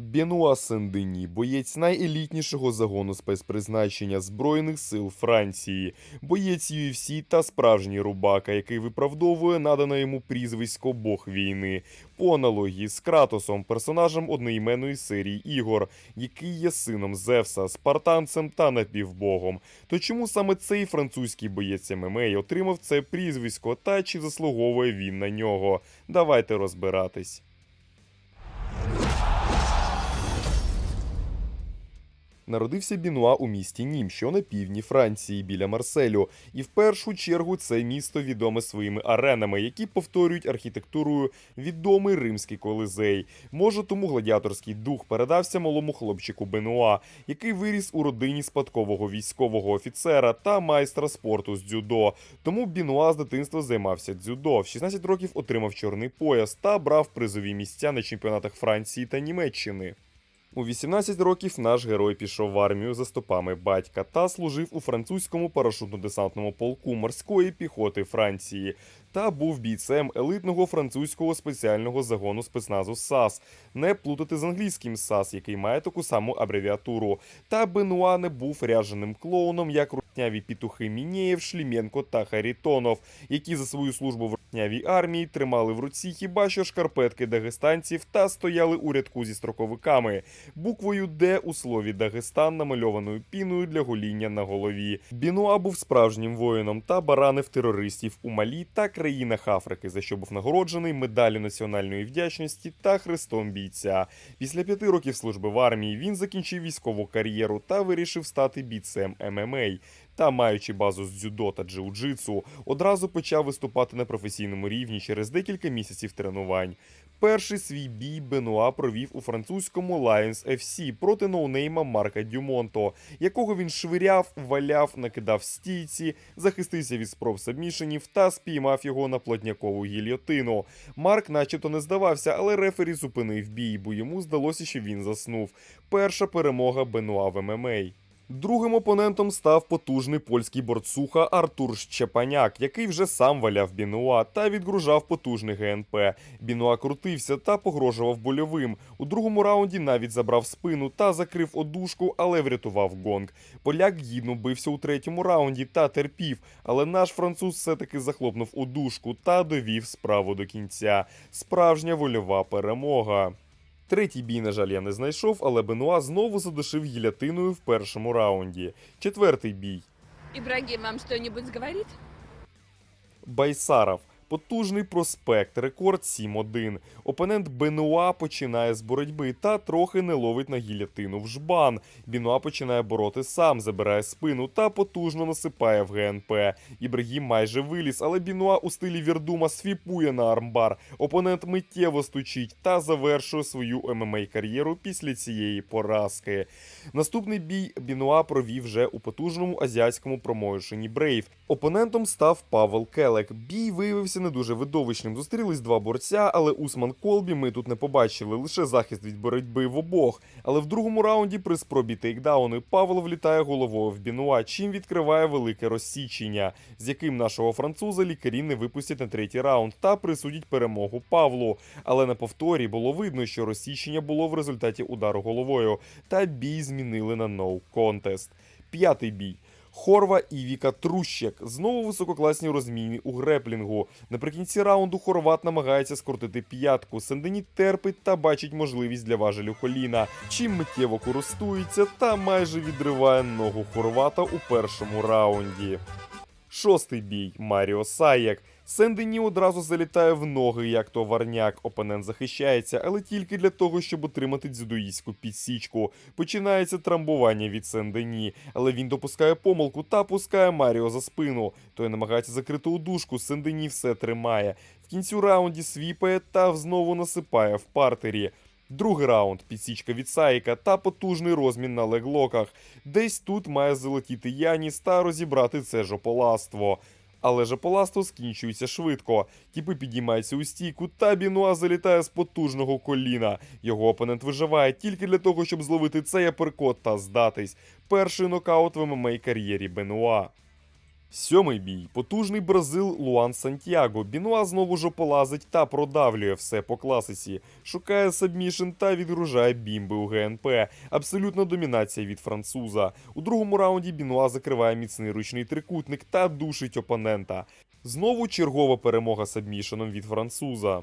Бенуа Сен-Дені, боєць найелітнішого загону спецпризначення Збройних сил Франції, боєць UFC та справжній рубака, який виправдовує надане йому прізвисько Бог війни, по аналогії з Кратосом, персонажем одноіменної серії ігор, який є сином Зевса, спартанцем та напівбогом. То чому саме цей французький боєць ММА отримав це прізвисько та чи заслуговує він на нього? Давайте розбиратись. Народився Бінуа у місті Нім, що на півдні Франції біля Марселю. І в першу чергу це місто відоме своїми аренами, які повторюють архітектурою відомий римський колизей. Може, тому гладіаторський дух передався малому хлопчику Бенуа, який виріс у родині спадкового військового офіцера та майстра спорту з дзюдо. Тому Бінуа з дитинства займався дзюдо. В 16 років отримав чорний пояс та брав призові місця на чемпіонатах Франції та Німеччини. У 18 років наш герой пішов в армію за стопами батька та служив у французькому парашутно-десантному полку морської піхоти Франції та був бійцем елитного французького спеціального загону спецназу САС. Не плутати з англійським САС, який має таку саму абревіатуру. Та Бенуа не був ряженим клоуном, як рутняві пітухи Мінєєв, Шліменко та Харітонов, які за свою службу в рутнявій армії тримали в руці хіба що шкарпетки дагестанців та стояли у рядку зі строковиками буквою Д у слові Дагестан намальованою піною для гоління на голові. Бінуа був справжнім воїном та баранив терористів у Малі та країнах Африки, за що був нагороджений медаллю національної вдячності та хрестом бійця. Після п'яти років служби в армії він закінчив військову кар'єру та вирішив стати бійцем ММА. Та, маючи базу з дзюдо та джиу-джитсу, одразу почав виступати на професійному рівні через декілька місяців тренувань. Перший свій бій Бенуа провів у французькому Lions FC проти ноунейма Марка Дюмонто, якого він швиряв, валяв, накидав стійці, захистився від спроб сабмішенів та спіймав його на плотнякову гільйотину. Марк, начебто, не здавався, але рефері зупинив бій, бо йому здалося, що він заснув. Перша перемога Бенуа в ММА. Другим опонентом став потужний польський борцуха Артур Щепаняк, який вже сам валяв Бінуа та відгружав потужний ГНП. Бінуа крутився та погрожував больовим. У другому раунді навіть забрав спину та закрив одушку, але врятував гонг. Поляк гідно бився у третьому раунді та терпів, але наш француз все-таки захлопнув одушку та довів справу до кінця. Справжня вольова перемога. Третій бій, на жаль, я не знайшов, але Бенуа знову задушив гілятиною в першому раунді. Четвертий бій. Ібрагім вам щось говорить? говорит? Байсаров. Потужний проспект, рекорд 7-1. Опонент Бенуа починає з боротьби та трохи не ловить на гілятину в жбан. Бенуа починає бороти сам, забирає спину та потужно насипає в ГНП. Ібрагім майже виліз, але Бенуа у стилі Вірдума свіпує на армбар. Опонент миттєво стучить та завершує свою ММА кар'єру після цієї поразки. Наступний бій Бінуа провів вже у потужному азіатському промоушені Брейв. Опонентом став Павел Келек. Бій виявився не дуже видовищним. Зустрілись два борця, але Усман Колбі ми тут не побачили. Лише захист від боротьби в обох. Але в другому раунді при спробі тейкдауну Павел влітає головою в Бінуа, чим відкриває велике розсічення, з яким нашого француза лікарі не випустять на третій раунд та присудять перемогу Павлу. Але на повторі було видно, що розсічення було в результаті удару головою, та бій змінили на contest. П'ятий бій. Хорва і Віка Трущек. знову висококласні розміни у греплінгу. Наприкінці раунду Хорват намагається скрутити п'ятку. Сендені терпить та бачить можливість для важелю коліна, чим миттєво користується та майже відриває ногу Хорвата у першому раунді. Шостий бій Маріо Саяк. Сендені одразу залітає в ноги, як товарняк. Опонент захищається, але тільки для того, щоб отримати дзюдоїстську підсічку. Починається трамбування від Сендені, але він допускає помилку та пускає Маріо за спину. Той намагається закрити удушку, Сендені все тримає. В кінцю раунді свіпає та знову насипає в партері. Другий раунд підсічка від Саїка та потужний розмін на леглоках. Десь тут має залетіти Яніс та розібрати це жополаство. Але жополаство скінчується швидко. Тіпи підіймаються у стійку, та Бінуа залітає з потужного коліна. Його опонент виживає тільки для того, щоб зловити цей аперкот та здатись. Перший нокаут в ММА кар'єрі Бенуа. Сьомий бій. Потужний бразил Луан Сантьяго. Бінуа знову ж полазить та продавлює все по класиці. Шукає сабмішн та відгружає бімби у ГНП. Абсолютна домінація від француза. У другому раунді Бінуа закриває міцний ручний трикутник та душить опонента. Знову чергова перемога сабмішеном від француза.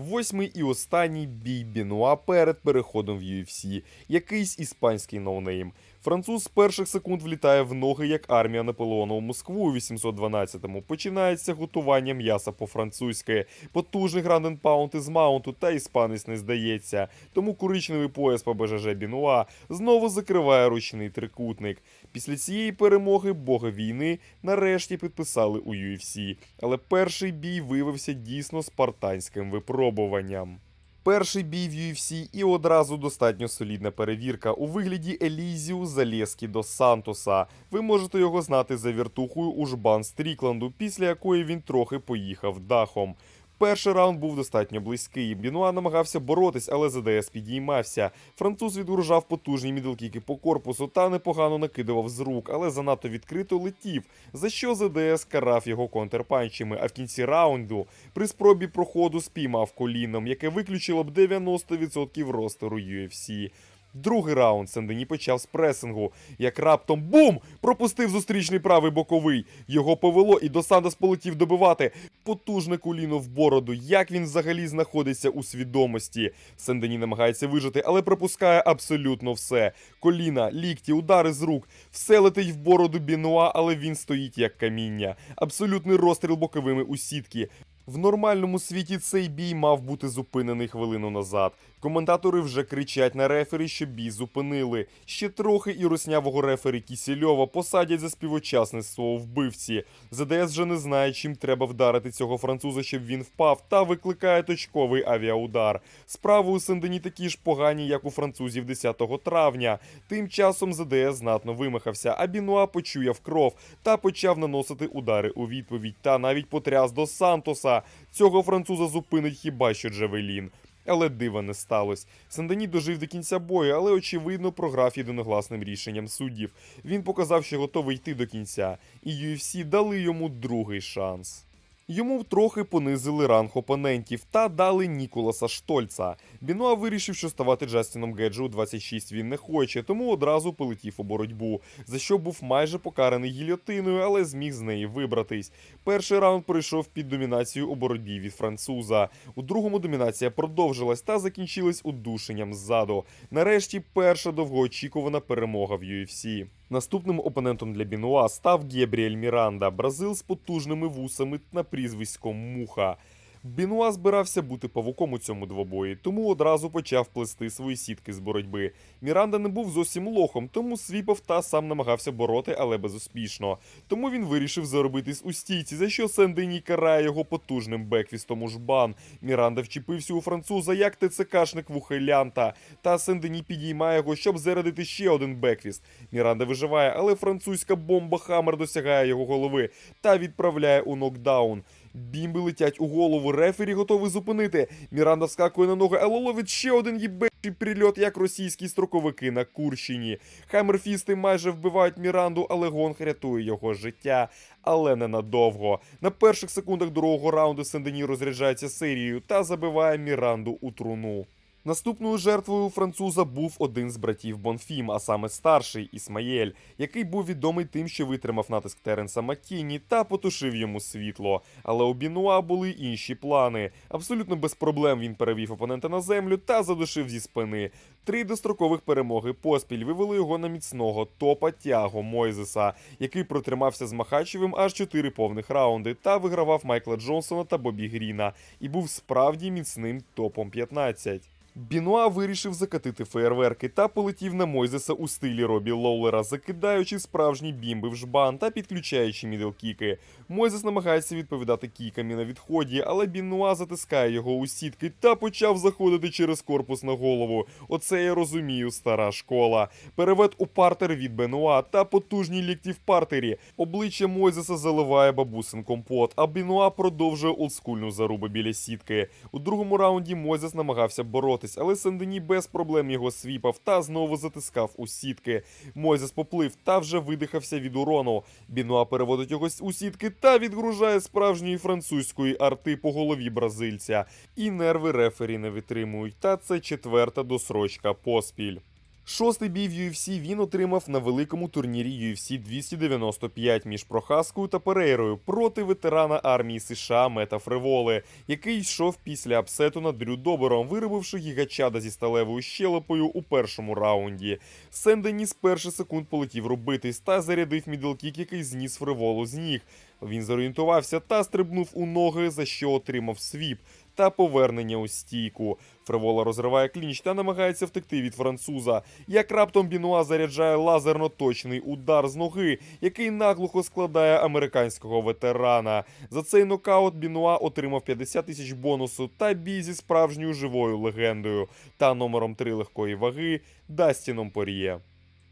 Восьмий і останній бій Бінуа перед переходом в UFC. Якийсь іспанський ноунейм. Француз з перших секунд влітає в ноги, як армія Наполеона у Москву у 812-му. Починається готування м'яса по-французьки. Потужний гранденпаунт із маунту, та іспанець не здається. Тому коричневий пояс по БЖЖ Бінуа знову закриває ручний трикутник. Після цієї перемоги бога війни нарешті підписали у UFC. Але перший бій виявився дійсно спартанським випробуванням. Перший бій в UFC і одразу достатньо солідна перевірка у вигляді Елізіу Залєскі до Сантоса. Ви можете його знати за віртухою у жбан Стрікланду, після якої він трохи поїхав дахом. Перший раунд був достатньо близький. Бінуа намагався боротись, але ЗДС підіймався. Француз відгружав потужні мідлкіки по корпусу та непогано накидував з рук, але занадто відкрито летів, за що ЗДС карав його контрпанчами. А в кінці раунду при спробі проходу спіймав коліном, яке виключило б 90% ростеру UFC. Другий раунд Сендені почав з пресингу, як раптом бум! Пропустив зустрічний правий боковий. Його повело, і до Сандас полетів добивати. Потужне коліно в бороду. Як він взагалі знаходиться у свідомості? Сендені намагається вижити, але пропускає абсолютно все. Коліна, лікті, удари з рук. Все летить в бороду Бінуа, але він стоїть як каміння. Абсолютний розстріл боковими у сітки. В нормальному світі цей бій мав бути зупинений хвилину назад. Коментатори вже кричать на рефері, що бій зупинили. Ще трохи і руснявого рефері Кісільова посадять за співучасництво вбивці. ЗДС вже не знає, чим треба вдарити цього француза, щоб він впав, та викликає точковий авіаудар. Справи у Сендені такі ж погані, як у французів 10 травня. Тим часом ЗДС знатно вимахався, а Бінуа почуяв кров та почав наносити удари у відповідь. Та навіть потряс до Сантоса. Цього француза зупинить хіба що Джавелін. Але дива не сталося. Сандені дожив до кінця бою, але очевидно програв єдиногласним рішенням суддів. Він показав, що готовий йти до кінця, і UFC дали йому другий шанс. Йому трохи понизили ранг опонентів та дали Ніколаса Штольца. Бінуа вирішив, що ставати Джастіном Геджо у 26 він не хоче, тому одразу полетів у боротьбу, за що був майже покараний гільотиною, але зміг з неї вибратись. Перший раунд пройшов під домінацію у боротьбі від француза. У другому домінація продовжилась та закінчилась удушенням ззаду. Нарешті перша довгоочікувана перемога в UFC. Наступним опонентом для Бінуа став Гебріель Міранда, бразил з потужними вусами на прізвиськом Муха. Бінуа збирався бути павуком у цьому двобої, тому одразу почав плести свої сітки з боротьби. Міранда не був зовсім лохом, тому свіпав та сам намагався бороти, але безуспішно. Тому він вирішив заробитись у стійці, за що Сендені карає його потужним беквістом у жбан. Міранда вчепився у француза як ТЦКшник вухилянта, та Сендені підіймає його, щоб зарядити ще один беквіст. Міранда виживає, але французька бомба Хаммер досягає його голови та відправляє у нокдаун. Бімби летять у голову, рефері готовий зупинити. Міранда вскакує на ноги, але ловить ще один їбечий прильот, як російські строковики на Курщині. Хаммерфісти майже вбивають Міранду, але Гонг рятує його життя. Але ненадовго. На перших секундах другого раунду Сендені розряджається серією та забиває Міранду у труну. Наступною жертвою француза був один з братів Бонфім, а саме старший Ісмаєль, який був відомий тим, що витримав натиск Теренса Маккіні та потушив йому світло. Але у Бінуа були інші плани. Абсолютно без проблем він перевів опонента на землю та задушив зі спини. Три дострокових перемоги поспіль вивели його на міцного топа Тяго Мойзеса, який протримався з Махачевим аж чотири повних раунди та вигравав Майкла Джонсона та Бобі Гріна, і був справді міцним топом 15. Бінуа вирішив закатити феєрверки та полетів на Мойзеса у стилі Робі Лоулера, закидаючи справжні бімби в жбан та підключаючи міделкіки. Мойзес намагається відповідати кіками на відході, але Бінуа затискає його у сітки та почав заходити через корпус на голову. Оце я розумію, стара школа. Перевед у партер від Бенуа та потужні лікті в партері. Обличчя Мойзеса заливає бабусин компот, а Бінуа продовжує олдскульну зарубу біля сітки. У другому раунді Мойзес намагався боротися, відбиватись, але Сендені без проблем його свіпав та знову затискав у сітки. Мойзес поплив та вже видихався від урону. Бінуа переводить його у сітки та відгружає справжньої французької арти по голові бразильця. І нерви рефері не витримують. Та це четверта досрочка поспіль. Шостий бій в UFC він отримав на великому турнірі UFC 295 між Прохаскою та Перейрою проти ветерана армії США Мета Фреволи, який йшов після апсету над Дрю Добером, виробивши гігачада зі сталевою щелепою у першому раунді. Сендені з перших секунд полетів робитись та зарядив мідлкік, який зніс Фреволу з ніг. Він зорієнтувався та стрибнув у ноги, за що отримав свіп та повернення у стійку. Фревола розриває клінч та намагається втекти від француза. Як раптом Бінуа заряджає лазерно-точний удар з ноги, який наглухо складає американського ветерана. За цей нокаут Бінуа отримав 50 тисяч бонусу та бій зі справжньою живою легендою та номером 3 легкої ваги Дастіном Пор'є.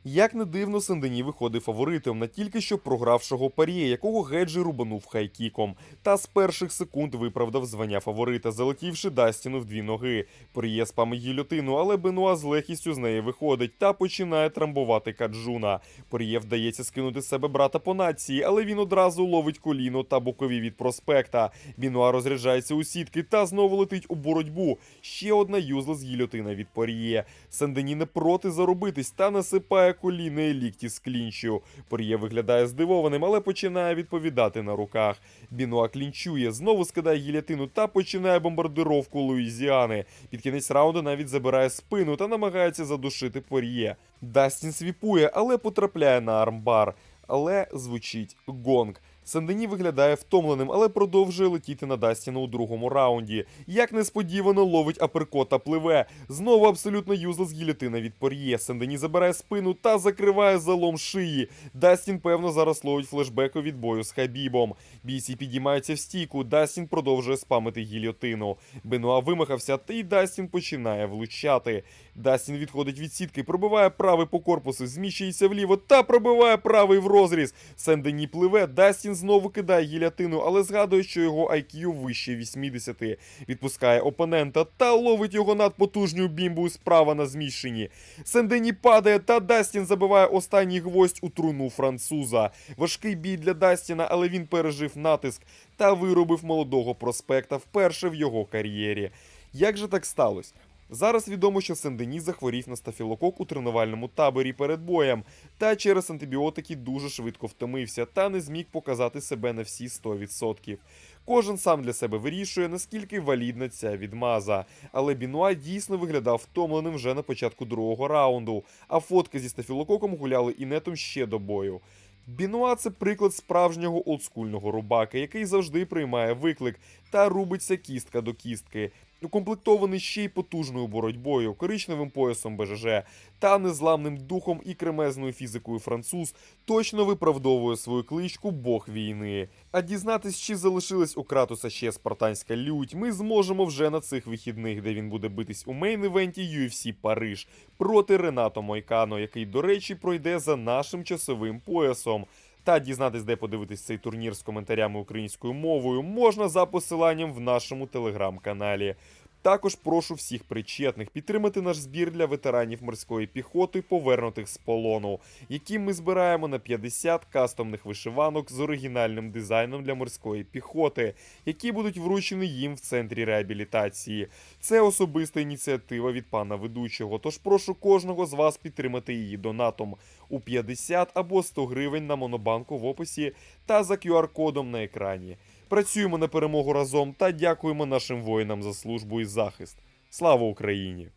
Як не дивно, Сендені виходив фаворитом на тільки що програвшого паріє, якого Геджі рубанув хайкіком, та з перших секунд виправдав звання фаворита, залетівши Дастіну в дві ноги. Поріє спамить гільотину, але Бенуа з легкістю з неї виходить та починає трамбувати Каджуна. Поріє вдається скинути з себе брата по нації, але він одразу ловить коліно та бокові від проспекта. Бінуа розряджається у сітки та знову летить у боротьбу. Ще одна юзлес гільотина від Поріє. Сендені не проти заробитись та насипає коліна і лікті з клінчу. Пор'є виглядає здивованим, але починає відповідати на руках. Бінуа клінчує, знову скидає гілятину та починає бомбардировку Луїзіани. Під кінець раунду навіть забирає спину та намагається задушити Пор'є. Дастін свіпує, але потрапляє на армбар. Але звучить гонг. Сендені виглядає втомленим, але продовжує летіти на Дастіна у другому раунді. Як несподівано ловить аперкот та пливе. Знову абсолютно юзлес гілятина від Пор'є. Сендені забирає спину та закриває залом шиї. Дастін, певно, зараз ловить флешбеку від бою з Хабібом. Бійці підіймаються в стійку. Дастін продовжує спамити гільотину. Бенуа вимахався, та й Дастін починає влучати. Дастін відходить від сітки, пробиває правий по корпусу, зміщується вліво та пробиває правий в розріз. Сендені пливе, Дастін знову кидає гілятину, але згадує, що його IQ вище 80. Відпускає опонента та ловить його над надпотужною бімбою справа на зміщенні. Сендені падає, та Дастін забиває останній гвоздь у труну француза. Важкий бій для Дастіна, але він пережив натиск та виробив молодого проспекта вперше в його кар'єрі. Як же так сталося? Зараз відомо, що Сен-Дені захворів на стафілокок у тренувальному таборі перед боєм, та через антибіотики дуже швидко втомився та не зміг показати себе на всі 100%. Кожен сам для себе вирішує, наскільки валідна ця відмаза. Але Бінуа дійсно виглядав втомленим вже на початку другого раунду, а фотки зі стафілококом гуляли і нетом ще до бою. Бінуа це приклад справжнього олдскульного рубака, який завжди приймає виклик та рубиться кістка до кістки. Укомплектований ще й потужною боротьбою, коричневим поясом БЖЖ та незламним духом і кремезною фізикою француз точно виправдовує свою кличку Бог війни. А дізнатись, чи залишилась у Кратуса ще спартанська лють, ми зможемо вже на цих вихідних, де він буде битись у мейн-івенті UFC Париж проти Ренато Мойкано, який, до речі, пройде за нашим часовим поясом. Та дізнатись, де подивитись цей турнір з коментарями українською мовою, можна за посиланням в нашому телеграм-каналі. Також прошу всіх причетних підтримати наш збір для ветеранів морської піхоти, повернутих з полону, яким ми збираємо на 50 кастомних вишиванок з оригінальним дизайном для морської піхоти, які будуть вручені їм в центрі реабілітації. Це особиста ініціатива від пана ведучого. Тож прошу кожного з вас підтримати її донатом у 50 або 100 гривень на монобанку в описі та за QR-кодом на екрані. Працюємо на перемогу разом та дякуємо нашим воїнам за службу і захист. Слава Україні!